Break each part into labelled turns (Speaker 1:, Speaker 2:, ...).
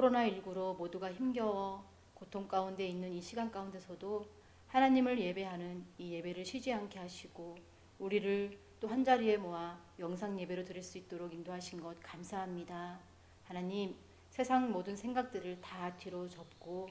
Speaker 1: 코로나19로 모두가 힘겨워 고통 가운데 있는 이 시간 가운데서도 하나님을 예배하는 이 예배를 쉬지 않게 하시고 우리를 또 한 자리에 모아 영상 예배로 드릴 수 있도록 인도하신 것 감사합니다. 하나님 세상 모든 생각들을 다 뒤로 접고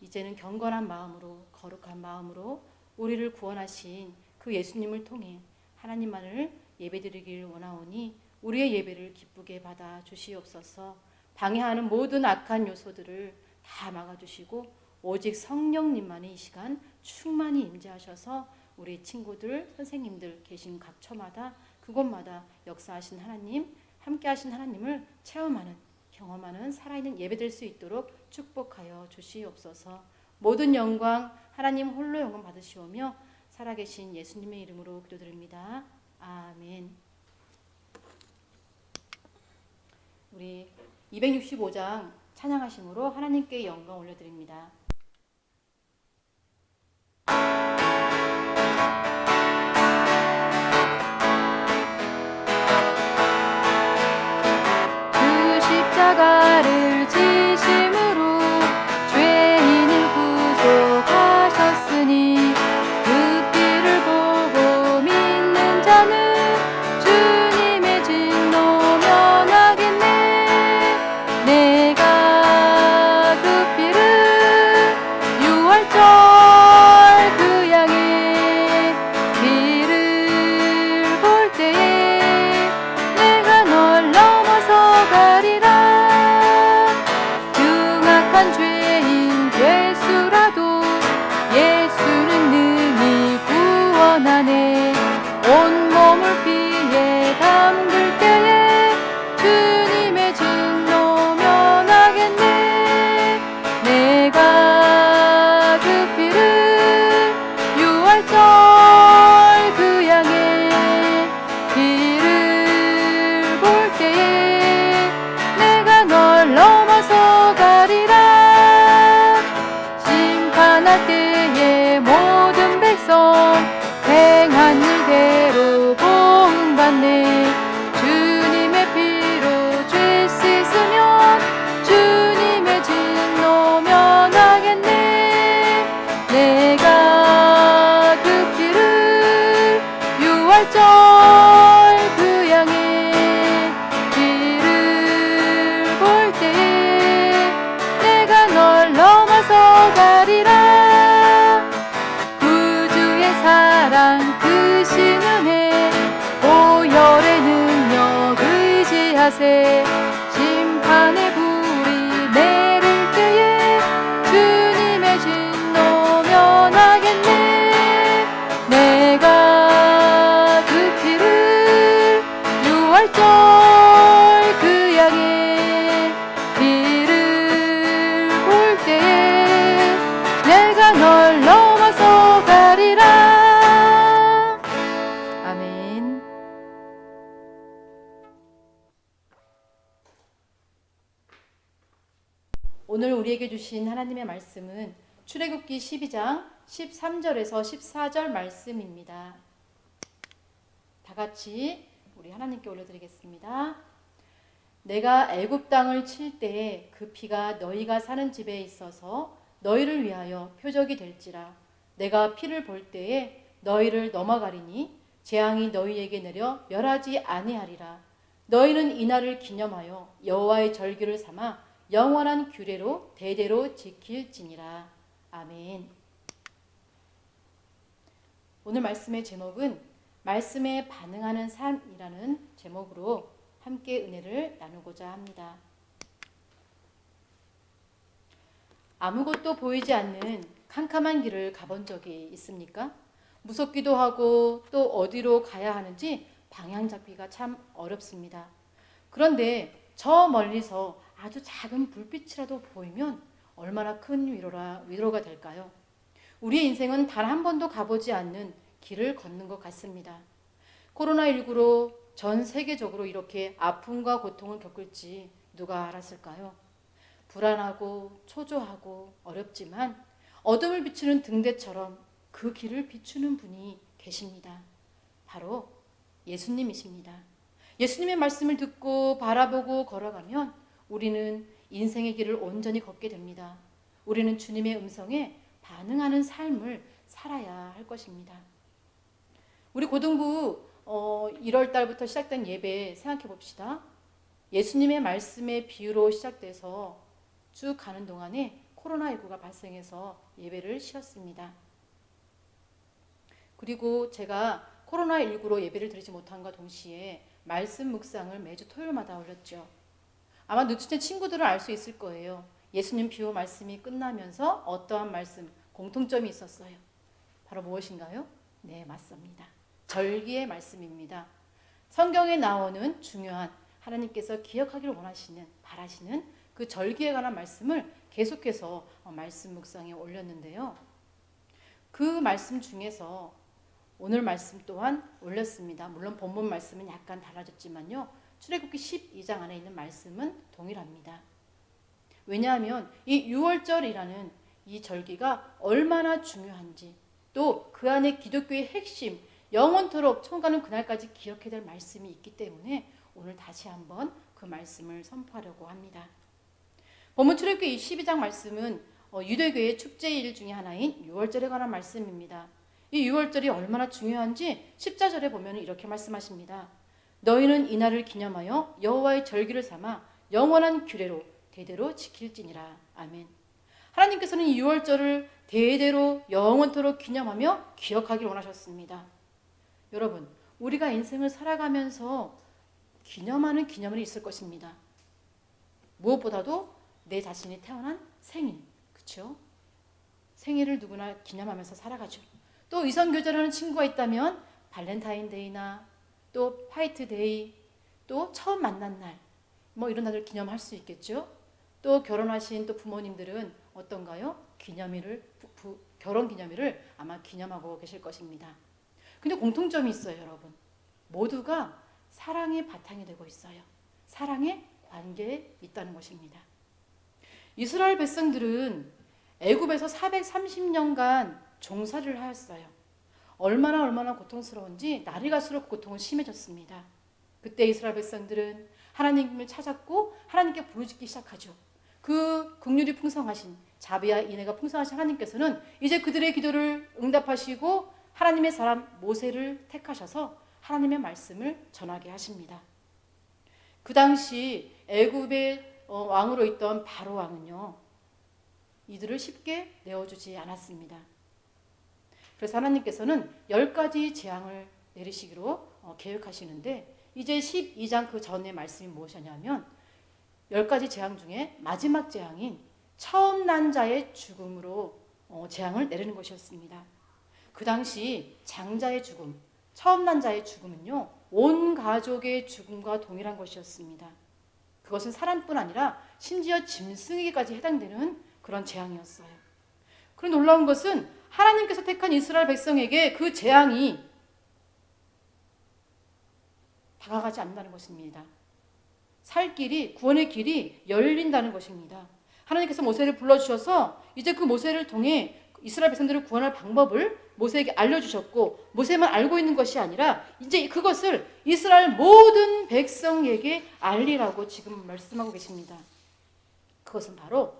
Speaker 1: 이제는 경건한 마음으로 거룩한 마음으로 우리를 구원하신 그 예수님을 통해 하나님만을 예배드리길 원하오니 우리의 예배를 기쁘게 받아 주시옵소서. 방해하는 모든 악한 요소들을 다 막아주시고 오직 성령님만이 이 시간 충만히 임재하셔서 우리 친구들, 선생님들 계신 각 처마다 그곳마다 역사하신 하나님, 함께하신 하나님을 체험하는 경험하는 살아있는 예배될 수 있도록 축복하여 주시옵소서. 모든 영광 하나님 홀로 영광 받으시오며 살아계신 예수님의 이름으로 기도드립니다. 아멘. 우리 265장 찬양하심으로 하나님께 영광 올려드립니다. 의 하나님의 말씀은 출애굽기 12장 13절에서 14절 말씀입니다. 다 같이 우리 하나님께 올려드리겠습니다. 내가 애굽 땅을 칠 때에 그 피가 너희가 사는 집에 있어서 너희를 위하여 표적이 될지라 내가 피를 볼 때에 너희를 넘어가리니 재앙이 너희에게 내려 멸하지 아니하리라 너희는 이날을 기념하여 여호와의 절기를 삼아 영원한 규례로 대대로 지킬지니라. 아멘. 오늘 말씀의 제목은 말씀에 반응하는 삶이라는 제목으로 함께 은혜를 나누고자 합니다. 아무것도 보이지 않는 캄캄한 길을 가본 적이 있습니까? 무섭기도 하고 또 어디로 가야 하는지 방향 잡기가 참 어렵습니다. 그런데 저 멀리서 아주 작은 불빛이라도 보이면 얼마나 큰 위로라, 위로가 될까요? 우리의 인생은 단 한 번도 가보지 않는 길을 걷는 것 같습니다. 코로나19로 전 세계적으로 이렇게 아픔과 고통을 겪을지 누가 알았을까요? 불안하고 초조하고 어렵지만 어둠을 비추는 등대처럼 그 길을 비추는 분이 계십니다. 바로 예수님이십니다. 예수님의 말씀을 듣고 바라보고 걸어가면 우리는 인생의 길을 온전히 걷게 됩니다. 우리는 주님의 음성에 반응하는 삶을 살아야 할 것입니다. 우리 고등부 어, 1월 달부터 시작된 예배 생각해 봅시다. 예수님의 말씀의 비유로 시작돼서 쭉 가는 동안에 코로나19가 발생해서 예배를 쉬었습니다. 그리고 제가 코로나19로 예배를 드리지 못한과 동시에 말씀 묵상을 매주 토요일마다 올렸죠. 아마 누추된 친구들은 알 수 있을 거예요. 예수님 비유 말씀이 끝나면서 어떠한 말씀, 공통점이 있었어요. 바로 무엇인가요? 네, 맞습니다. 절기의 말씀입니다. 성경에 나오는 중요한 하나님께서 기억하기를 원하시는, 바라시는 그 절기에 관한 말씀을 계속해서 말씀 묵상에 올렸는데요. 그 말씀 중에서 오늘 말씀 또한 올렸습니다. 물론 본문 말씀은 약간 달라졌지만요. 출애굽기 12장 안에 있는 말씀은 동일합니다. 왜냐하면 이 6월절이라는 이 절기가 얼마나 중요한지 또 그 안에 기독교의 핵심 영원토록 청가는 그날까지 기억해야 될 말씀이 있기 때문에 오늘 다시 한번 그 말씀을 선포하려고 합니다. 본문 출애굽기 12장 말씀은 어, 유대교의 축제일 중에 하나인 6월절에 관한 말씀입니다. 이 6월절이 얼마나 중요한지 14절에 보면 이렇게 말씀하십니다. 너희는 이날을 기념하여 여호와의 절기를 삼아 영원한 규례로 대대로 지킬지니라. 아멘. 하나님께서는 이 6월절을 대대로 영원토록 기념하며 기억하길 원하셨습니다. 여러분, 우리가 인생을 살아가면서 기념하는 기념일이 있을 것입니다. 무엇보다도 내 자신이 태어난 생일, 그렇죠? 생일을 누구나 기념하면서 살아가죠. 또 이성교제라는 친구가 있다면 발렌타인데이나 또 화이트 데이, 또 처음 만난 날, 뭐 이런 날을 기념할 수 있겠죠. 또 결혼하신 또 부모님들은 어떤가요? 기념일을 부, 부, 결혼 기념일을 아마 기념하고 계실 것입니다. 근데 공통점이 있어요, 여러분. 모두가 사랑의 바탕이 되고 있어요. 사랑의 관계에 있다는 것입니다. 이스라엘 백성들은 애굽에서 430년간 종살이를 하였어요. 얼마나 얼마나 고통스러운지 날이 갈수록 고통은 심해졌습니다. 그때 이스라엘 백성들은 하나님을 찾았고 하나님께 부르짖기 시작하죠. 그 국률이 풍성하신 자비와 인애가 풍성하신 하나님께서는 이제 그들의 기도를 응답하시고 하나님의 사람 모세를 택하셔서 하나님의 말씀을 전하게 하십니다. 그 당시 애굽의 어, 왕으로 있던 바로 왕은요. 이들을 쉽게 내어주지 않았습니다. 그래서 하나님께서는 열 가지 재앙을 내리시기로 어, 계획하시는데 이제 12장 그 전의 말씀이 무엇이냐면 열 가지 재앙 중에 마지막 재앙인 처음 난 자의 죽음으로 어, 재앙을 내리는 것이었습니다. 그 당시 장자의 죽음, 처음 난 자의 죽음은요, 온 가족의 죽음과 동일한 것이었습니다. 그것은 사람뿐 아니라 심지어 짐승에게까지 해당되는 그런 재앙이었어요. 그런 놀라운 것은 하나님께서 택한 이스라엘 백성에게 그 재앙이 다가가지 않는다는 것입니다. 살 길이, 구원의 길이 열린다는 것입니다. 하나님께서 모세를 불러주셔서 이제 그 모세를 통해 이스라엘 백성들을 구원할 방법을 모세에게 알려주셨고 모세만 알고 있는 것이 아니라 이제 그것을 이스라엘 모든 백성에게 알리라고 지금 말씀하고 계십니다. 그것은 바로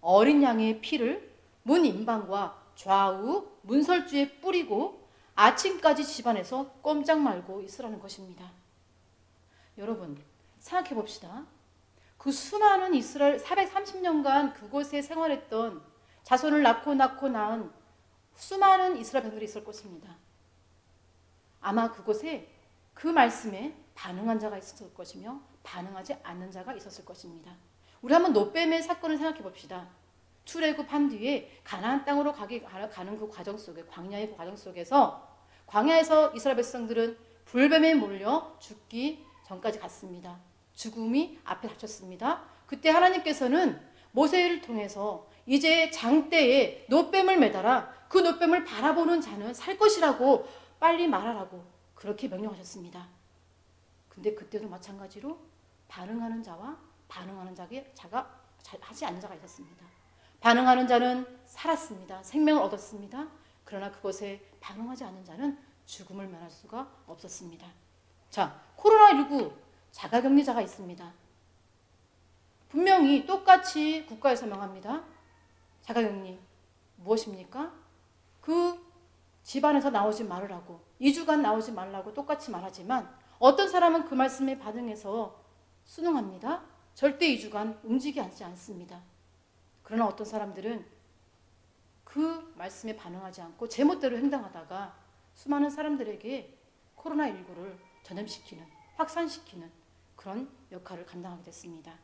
Speaker 1: 어린 양의 피를 문 임방과 좌우 문설주에 뿌리고 아침까지 집안에서 꼼짝 말고 있으라는 것입니다. 여러분 생각해 봅시다. 그 수많은 이스라엘 430년간 그곳에 생활했던 자손을 낳고 낳고 낳은 수많은 이스라엘 백성들이 있을 것입니다. 아마 그곳에 그 말씀에 반응한 자가 있었을 것이며 반응하지 않는 자가 있었을 것입니다. 우리 한번 노뱀의 사건을 생각해 봅시다. 출애굽한 뒤에 가나안 땅으로 가기 가는 그 과정 속에 광야의 그 과정 속에서 광야에서 이스라엘 백성들은 불뱀에 몰려 죽기 전까지 갔습니다. 죽음이 앞에 닥쳤습니다. 그때 하나님께서는 모세를 통해서 이제 장대에 노뱀을 매달아 그 노뱀을 바라보는 자는 살 것이라고 빨리 말하라고 그렇게 명령하셨습니다. 근데 그때도 마찬가지로 반응하는 자와 반응하는 자가 하지 않는 자가 있었습니다. 반응하는 자는 살았습니다. 생명을 얻었습니다. 그러나 그것에 반응하지 않는 자는 죽음을 면할 수가 없었습니다. 자, 코로나19 자가격리자가 있습니다. 분명히 똑같이 국가에서 명합니다. 자가격리 무엇입니까? 그 집안에서 나오지 말으라고 2주간 나오지 말라고 똑같이 말하지만 어떤 사람은 그 말씀에 반응해서 순응합니다. 절대 2주간 움직이지 않습니다. 그러나 어떤 사람들은 그 말씀에 반응하지 않고 제멋대로 행동하다가 수많은 사람들에게 코로나19를 전염시키는, 확산시키는 그런 역할을 감당하게 됐습니다.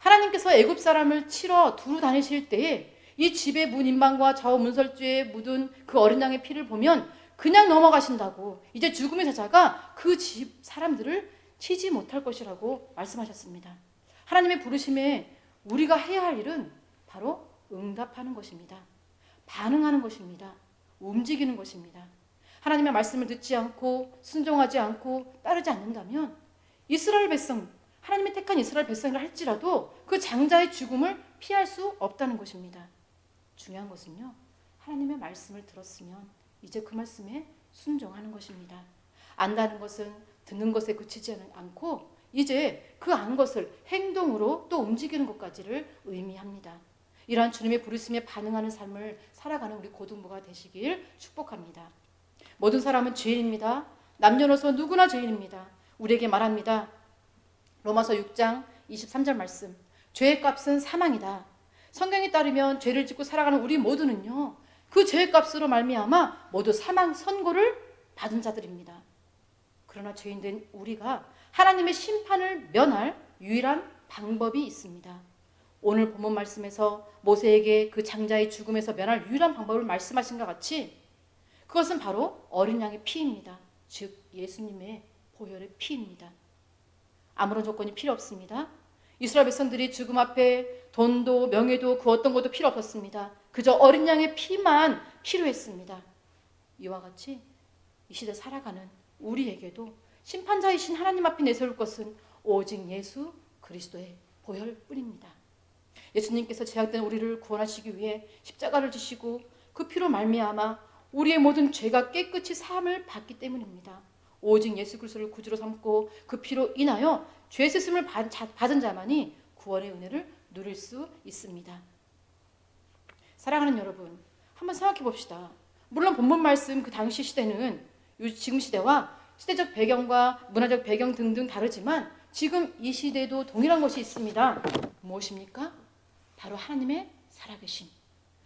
Speaker 1: 하나님께서 애굽 사람을 치러 두루 다니실 때에 이 집의 문 인방과 좌우 문설주에 묻은 그 어린 양의 피를 보면 그냥 넘어가신다고 이제 죽음의 사자가 그 집 사람들을 치지 못할 것이라고 말씀하셨습니다. 하나님의 부르심에 우리가 해야 할 일은 바로 응답하는 것입니다. 반응하는 것입니다. 움직이는 것입니다. 하나님의 말씀을 듣지 않고 순종하지 않고 따르지 않는다면 이스라엘 백성, 하나님의 택한 이스라엘 백성이라 할지라도 그 장자의 죽음을 피할 수 없다는 것입니다. 중요한 것은요. 하나님의 말씀을 들었으면 이제 그 말씀에 순종하는 것입니다. 안다는 것은 듣는 것에 그치지 않고 이제 그 안 것을 행동으로 또 움직이는 것까지를 의미합니다. 이러한 주님의 부르심에 반응하는 삶을 살아가는 우리 고등부가 되시길 축복합니다. 모든 사람은 죄인입니다. 남녀노소 누구나 죄인입니다. 우리에게 말합니다. 로마서 6장 23절 말씀. 죄의 값은 사망이다. 성경에 따르면 죄를 짓고 살아가는 우리 모두는요. 그 죄의 값으로 말미암아 모두 사망 선고를 받은 자들입니다. 그러나 죄인 된 우리가 하나님의 심판을 면할 유일한 방법이 있습니다. 오늘 본문 말씀에서 모세에게 그 장자의 죽음에서 면할 유일한 방법을 말씀하신 것 같이 그것은 바로 어린 양의 피입니다. 즉 예수님의 보혈의 피입니다. 아무런 조건이 필요 없습니다. 이스라엘 백성들이 죽음 앞에 돈도 명예도 그 어떤 것도 필요 없었습니다. 그저 어린 양의 피만 필요했습니다. 이와 같이 이 시대 살아가는 우리에게도 심판자이신 하나님 앞에 내세울 것은 오직 예수 그리스도의 보혈뿐입니다. 예수님께서 제약된 우리를 구원하시기 위해 십자가를 지시고 그 피로 말미암아 우리의 모든 죄가 깨끗이 사함을 받기 때문입니다. 오직 예수 그리스도를 구주로 삼고 그 피로 인하여 죄 세심을 받은 자만이 구원의 은혜를 누릴 수 있습니다. 사랑하는 여러분, 한번 생각해 봅시다. 물론 본문 말씀 그 당시 시대는 지금 시대와 시대적 배경과 문화적 배경 등등 다르지만 지금 이 시대도 동일한 것이 있습니다. 무엇입니까? 바로 하나님의 살아계심,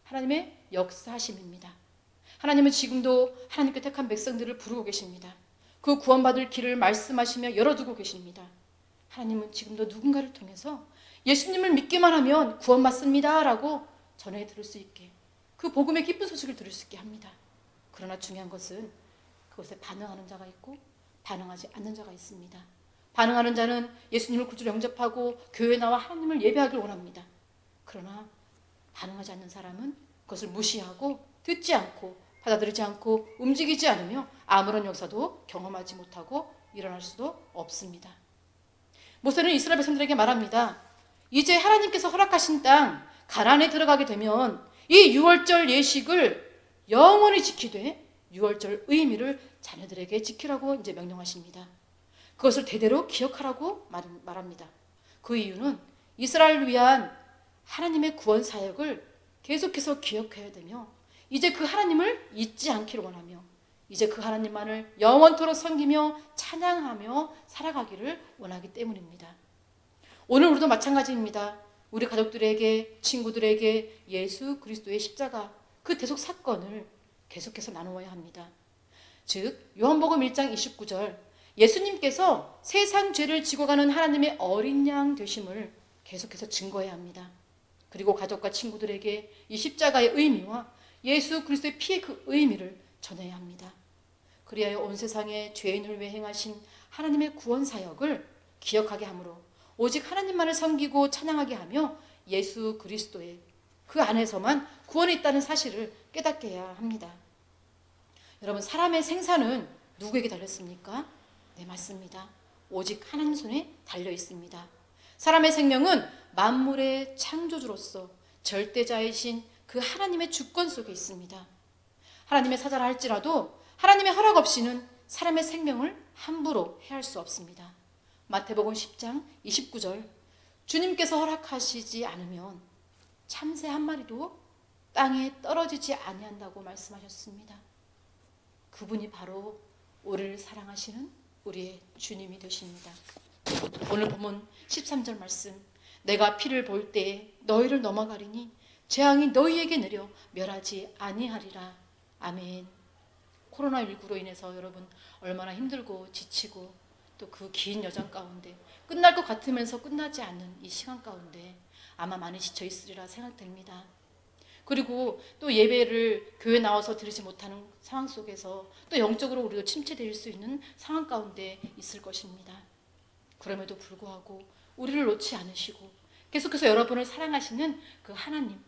Speaker 1: 하나님의 역사심입니다. 하나님은 지금도 하나님께 택한 백성들을 부르고 계십니다. 그 구원받을 길을 말씀하시며 열어두고 계십니다. 하나님은 지금도 누군가를 통해서 예수님을 믿기만 하면 구원받습니다. 라고 전해 들을 수 있게 그 복음의 기쁜 소식을 들을 수 있게 합니다. 그러나 중요한 것은 그것에 반응하는 자가 있고 반응하지 않는 자가 있습니다. 반응하는 자는 예수님을 구주로 영접하고 교회 나와 하나님을 예배하길 원합니다. 그러나 반응하지 않는 사람은 그것을 무시하고 듣지 않고 받아들이지 않고 움직이지 않으며 아무런 역사도 경험하지 못하고 일어날 수도 없습니다. 모세는 이스라엘 백성들에게 말합니다. 이제 하나님께서 허락하신 땅 가나안에 들어가게 되면 이 유월절 예식을 영원히 지키되 유월절 의미를 자녀들에게 지키라고 이제 명령하십니다. 그것을 대대로 기억하라고 말합니다. 그 이유는 이스라엘을 위한 하나님의 구원 사역을 계속해서 기억해야 되며 이제 그 하나님을 잊지 않기를 원하며 이제 그 하나님만을 영원토록 섬기며 찬양하며 살아가기를 원하기 때문입니다. 오늘 우리도 마찬가지입니다. 우리 가족들에게, 친구들에게 예수 그리스도의 십자가 그 대속 사건을 계속해서 나누어야 합니다. 즉, 요한복음 1장 29절 예수님께서 세상 죄를 지고 가는 하나님의 어린 양 되심을 계속해서 증거해야 합니다. 그리고 가족과 친구들에게 이 십자가의 의미와 예수 그리스도의 피의 그 의미를 전해야 합니다. 그리하여 온 세상에 죄인을 위해 행하신 하나님의 구원 사역을 기억하게 하므로 오직 하나님만을 섬기고 찬양하게 하며 예수 그리스도의 그 안에서만 구원이 있다는 사실을 깨닫게 해야 합니다. 여러분 사람의 생사는 누구에게 달렸습니까? 네 맞습니다. 오직 하나님 손에 달려 있습니다. 사람의 생명은 만물의 창조주로서 절대자이신 그 하나님의 주권 속에 있습니다. 하나님의 사자라 할지라도 하나님의 허락 없이는 사람의 생명을 함부로 해할 수 없습니다. 마태복음 10장 29절 주님께서 허락하시지 않으면 참새 한 마리도 땅에 떨어지지 아니한다고 말씀하셨습니다. 그분이 바로 우리를 사랑하시는 우리의 주님이 되십니다. 오늘 본문 13절 말씀 내가 피를 볼 때에 너희를 넘어가리니 재앙이 너희에게 내려 멸하지 아니하리라. 아멘. 코로나19로 인해서 여러분 얼마나 힘들고 지치고 또 그 긴 여정 가운데 끝날 것 같으면서 끝나지 않는 이 시간 가운데 아마 많이 지쳐 있으리라 생각됩니다. 그리고 또 예배를 교회 나와서 드리지 못하는 상황 속에서 또 영적으로 우리도 침체될 수 있는 상황 가운데 있을 것입니다. 그럼에도 불구하고 우리를 놓지 않으시고 계속해서 여러분을 사랑하시는 그 하나님,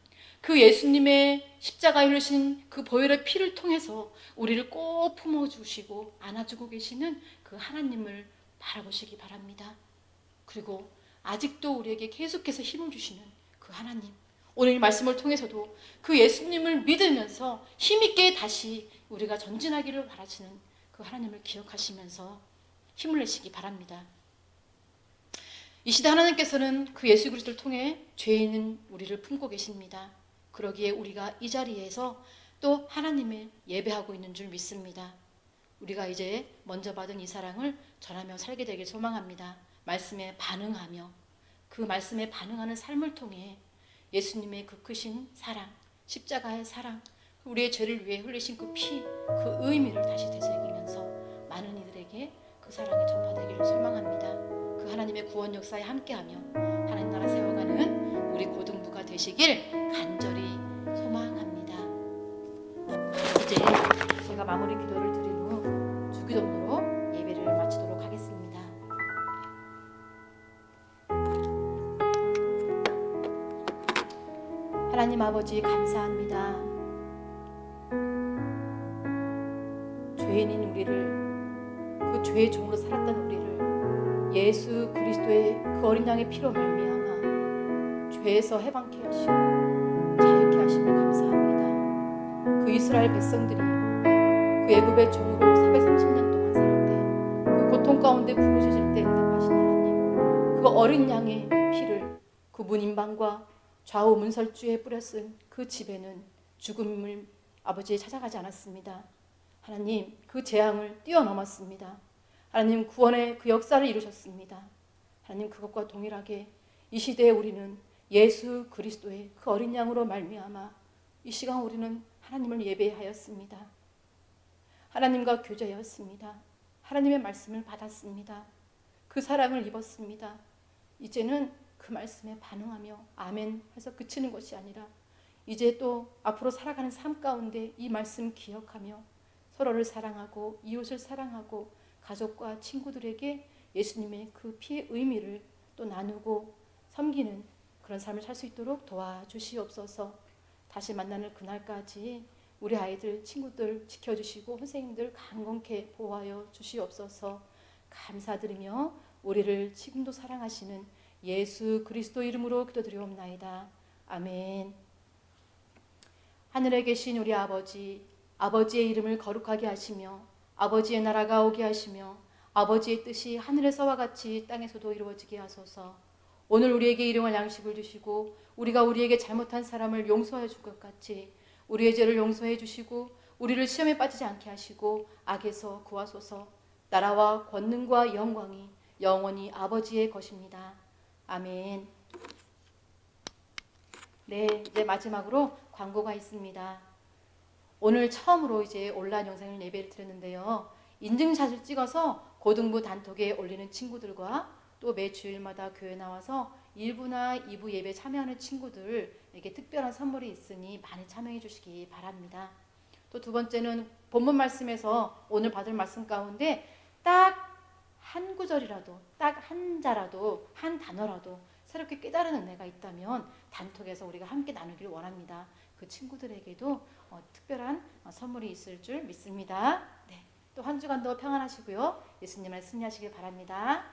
Speaker 1: 그 예수님의 십자가에 흘리신 그 보혈의 피를 통해서 우리를 꼭 품어주시고 안아주고 계시는 그 하나님을 바라보시기 바랍니다. 그리고 아직도 우리에게 계속해서 힘을 주시는 그 하나님, 오늘 이 말씀을 통해서도 그 예수님을 믿으면서 힘있게 다시 우리가 전진하기를 바라시는 그 하나님을 기억하시면서 힘을 내시기 바랍니다. 이 시대 하나님께서는 그 예수 그리스도를 통해 죄인은 우리를 품고 계십니다. 그러기에 우리가 이 자리에서 또 하나님을 예배하고 있는 줄 믿습니다. 우리가 이제 먼저 받은 이 사랑을 전하며 살게 되길 소망합니다. 말씀에 반응하며 그 말씀에 반응하는 삶을 통해 예수님의 그 크신 사랑, 십자가의 사랑, 우리의 죄를 위해 흘리신 그 피, 그 의미를 다시 되새기면서 많은 이들에게 그 사랑이 전파되기를 소망합니다. 그 하나님의 구원 역사에 함께하며 하나님 나라 세워가는 우리 고등부가 되시길 간절히 소망합니다. 이제 제가 마무리 기도를 드린 후 주기도문으로 예배를 마치도록 하겠습니다. 하나님 아버지 감사합니다. 죄인인 우리를 그 죄의 종으로 우리를 예수 그리스도의 그 어린 양의 피로 말미암아 죄에서 해방케 하시고 자유케 하심을 감사합니다. 그 이스라엘 백성들이 그 애굽의 종으로 430년 동안 살 때 그 고통 가운데 부르짖을 때 응답하신 하나님 그 어린 양의 피를 그 문인방과 좌우 문설주에 뿌렸은 그 집에는 죽음을 아버지 찾아가지 않았습니다. 하나님 그 재앙을 뛰어넘었습니다. 하나님 구원의 그 역사를 이루셨습니다. 하나님 그것과 동일하게 이 시대에 우리는 예수 그리스도의 그 어린 양으로 말미암아 이 시간 우리는 하나님을 예배하였습니다. 하나님과 교제하였습니다. 하나님의 말씀을 받았습니다. 그 사랑을 입었습니다. 이제는 그 말씀에 반응하며 아멘 해서 그치는 것이 아니라 이제 또 앞으로 살아가는 삶 가운데 이 말씀 기억하며 서로를 사랑하고 이웃을 사랑하고 가족과 친구들에게 예수님의 그 피의 의미를 또 나누고 섬기는 그런 삶을 살 수 있도록 도와주시옵소서. 다시 만나는 그날까지 우리 아이들, 친구들 지켜주시고 선생님들 강건케 보호하여 주시옵소서. 감사드리며 우리를 지금도 사랑하시는 예수 그리스도 이름으로 기도드리옵나이다. 아멘. 하늘에 계신 우리 아버지, 아버지의 이름을 거룩하게 하시며 아버지의 나라가 오게 하시며 아버지의 뜻이 하늘에서와 같이 땅에서도 이루어지게 하소서. 오늘 우리에게 일용할 양식을 주시고 우리가 우리에게 잘못한 사람을 용서해 줄 것 같이 우리의 죄를 용서해 주시고 우리를 시험에 빠지지 않게 하시고 악에서 구하소서. 나라와 권능과 영광이 영원히 아버지의 것입니다. 아멘. 네, 이제 마지막으로 광고가 있습니다. 오늘 처음으로 이제 온라인 영상을 예배를 드렸는데요. 인증샷을 찍어서 고등부 단톡에 올리는 친구들과 또 매 주일마다 교회 나와서 1부나 2부 예배 참여하는 친구들에게 특별한 선물이 있으니 많이 참여해 주시기 바랍니다. 또 두 번째는 본문 말씀에서 오늘 받을 말씀 가운데 딱 한 구절이라도 딱 한 자라도 한 단어라도 새롭게 깨달은 은혜가 있다면 단톡에서 우리가 함께 나누기를 원합니다. 그 친구들에게도 어, 특별한 어, 선물이 있을 줄 믿습니다. 네, 또 한 주간도 평안하시고요. 예수님을 승리하시길 바랍니다.